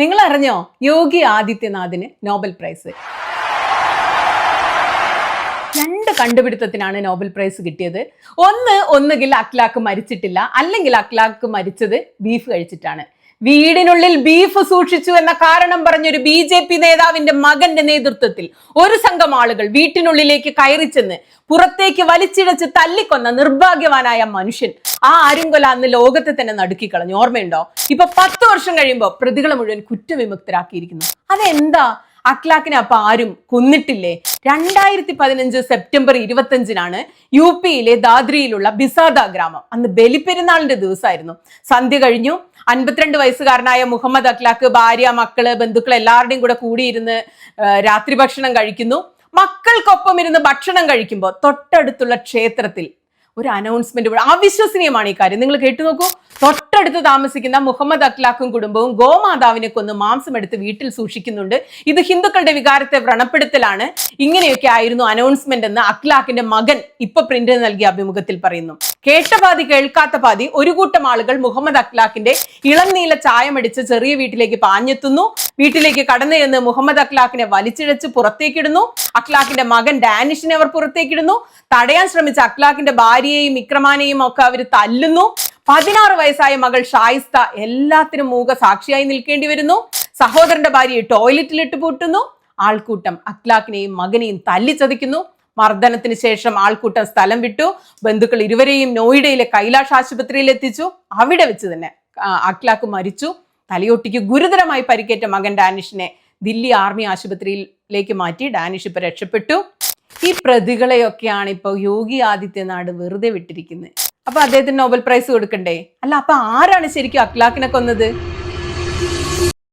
നിങ്ങൾ അറിഞ്ഞോ യോഗി ആദിത്യനാഥിന് Nobel prize? രണ്ട് കണ്ടുപിടുത്തത്തിനാണ് നോബൽ പ്രൈസ് കിട്ടിയത്. ഒന്ന് ഒന്നുകിൽ അക്ലാക്ക് മരിച്ചിട്ടില്ല. അല്ലെങ്കിൽ അക്ലാക്ക് മരിച്ചത് ബീഫ് കഴിച്ചിട്ടാണ്. വീടിനുള്ളിൽ ബീഫ് സൂക്ഷിച്ചു എന്ന കാരണം പറഞ്ഞൊരു ബി ജെ പി നേതാവിന്റെ മകന്റെ നേതൃത്വത്തിൽ ഒരു സംഘം ആളുകൾ വീട്ടിനുള്ളിലേക്ക് കയറിച്ചെന്ന് പുറത്തേക്ക് വലിച്ചിഴച്ച് തല്ലിക്കൊന്ന നിർഭാഗ്യവാനായ മനുഷ്യൻ. ആ ആരുംകൊല അന്ന് ലോകത്തെ തന്നെ നടുക്കിക്കളഞ്ഞു. ഓർമ്മയുണ്ടോ? ഇപ്പൊ പത്ത് വർഷം കഴിയുമ്പോൾ പ്രതികളെ മുഴുവൻ കുറ്റവിമുക്തരാക്കിയിരിക്കുന്നു. അതെന്താ? അക്ലാക്കിനെ അപ്പൊ ആരും കൊന്നിട്ടില്ലേ? രണ്ടായിരത്തി പതിനഞ്ച് സെപ്റ്റംബർ ഇരുപത്തഞ്ചിനാണ് യു പിയിലെ ദാദ്രിയിലുള്ള ബിസാദ ഗ്രാമം. അന്ന് ബലിപ്പെരുന്നാളിന്റെ ദിവസമായിരുന്നു. സന്ധ്യ കഴിഞ്ഞു. അൻപത്തിരണ്ട് വയസ്സുകാരനായ മുഹമ്മദ് അക്ലാക്ക് ഭാര്യ മക്കൾ ബന്ധുക്കൾ എല്ലാവരുടെയും കൂടെ കൂടിയിരുന്ന് രാത്രി ഭക്ഷണം കഴിക്കുന്നു. മക്കൾക്കൊപ്പം ഇരുന്ന് ഭക്ഷണം കഴിക്കുമ്പോൾ തൊട്ടടുത്തുള്ള ക്ഷേത്രത്തിൽ ഒരു അനൗൺസ്മെന്റ് കൂടെ അവിശ്വസനീയമാണ് ഈ കാര്യം. നിങ്ങൾ കേട്ടു നോക്കൂ. തൊട്ടടുത്ത് താമസിക്കുന്ന മുഹമ്മദ് അഖ്ലാഖും കുടുംബവും ഗോമാതാവിനെ കൊന്ന് മാംസം എടുത്ത് വീട്ടിൽ സൂക്ഷിക്കുന്നുണ്ട്. ഇത് ഹിന്ദുക്കളുടെ വികാരത്തെ വ്രണപ്പെടുത്തലാണ്. ഇങ്ങനെയൊക്കെ ആയിരുന്നു അനൗൺസ്മെന്റ് എന്ന് അഖ്ലാഖിന്റെ മകൻ ഇപ്പൊ പ്രിന്റ് നൽകിയ അഭിമുഖത്തിൽ പറയുന്നു. കേട്ട പാതി കേൾക്കാത്ത പാതി ഒരു കൂട്ടം ആളുകൾ മുഹമ്മദ് അഖ്ലാഖിന്റെ ഇളം നീല ചായമടിച്ച് ചെറിയ വീട്ടിലേക്ക് പാഞ്ഞെത്തുന്നു. വീട്ടിലേക്ക് കടന്നു ചെന്ന് മുഹമ്മദ് അഖ്ലാഖിനെ വലിച്ചിഴച്ച് പുറത്തേക്കിടുന്നു. അഖ്ലാഖിന്റെ മകൻ ഡാനിഷിനെ അവർ പുറത്തേക്കിടുന്നു. തടയാൻ ശ്രമിച്ച അഖ്ലാഖിന്റെ ഭാര്യയെയും ഇക്രമാനെയും ഒക്കെ അവർ തല്ലുന്നു. പതിനാറ് വയസ്സായ മകൾ ഷായിസ്ത എല്ലാത്തിനും മൂക സാക്ഷിയായി നിൽക്കേണ്ടി വരുന്നു. സഹോദരന്റെ ഭാര്യയെ ടോയ്ലറ്റിലിട്ട് പൂട്ടുന്നു. ആൾക്കൂട്ടം അഖ്ലാഖിനെയും മകനെയും തല്ലിച്ചതിക്കുന്നു. മർദ്ദനത്തിന് ശേഷം ആൾക്കൂട്ടം സ്ഥലം വിട്ടു. ബന്ധുക്കൾ ഇരുവരെയും നോയിഡയിലെ കൈലാഷ് ആശുപത്രിയിൽ എത്തിച്ചു. അവിടെ വെച്ച് തന്നെ അഖ്ലാഖ് മരിച്ചു. തലയൊട്ടിക്ക് ഗുരുതരമായി പരിക്കേറ്റ മകൻ ഡാനിഷിനെ ദില്ലി ആർമി ആശുപത്രിയിലേക്ക് മാറ്റി ഡാനിഷ് ഇപ്പൊ രക്ഷപ്പെട്ടു. ഈ പ്രതികളെയൊക്കെയാണ് ഇപ്പോൾ യോഗി ആദിത്യനാട് വെറുതെ വിട്ടിരിക്കുന്നത്. അപ്പൊ അദ്ദേഹത്തിന് നോബൽ പ്രൈസ് കൊടുക്കണ്ടേ? അല്ല അപ്പൊ ആരാണ് ശരിക്കും അഖ്ലാഖിനെ കൊന്നത്?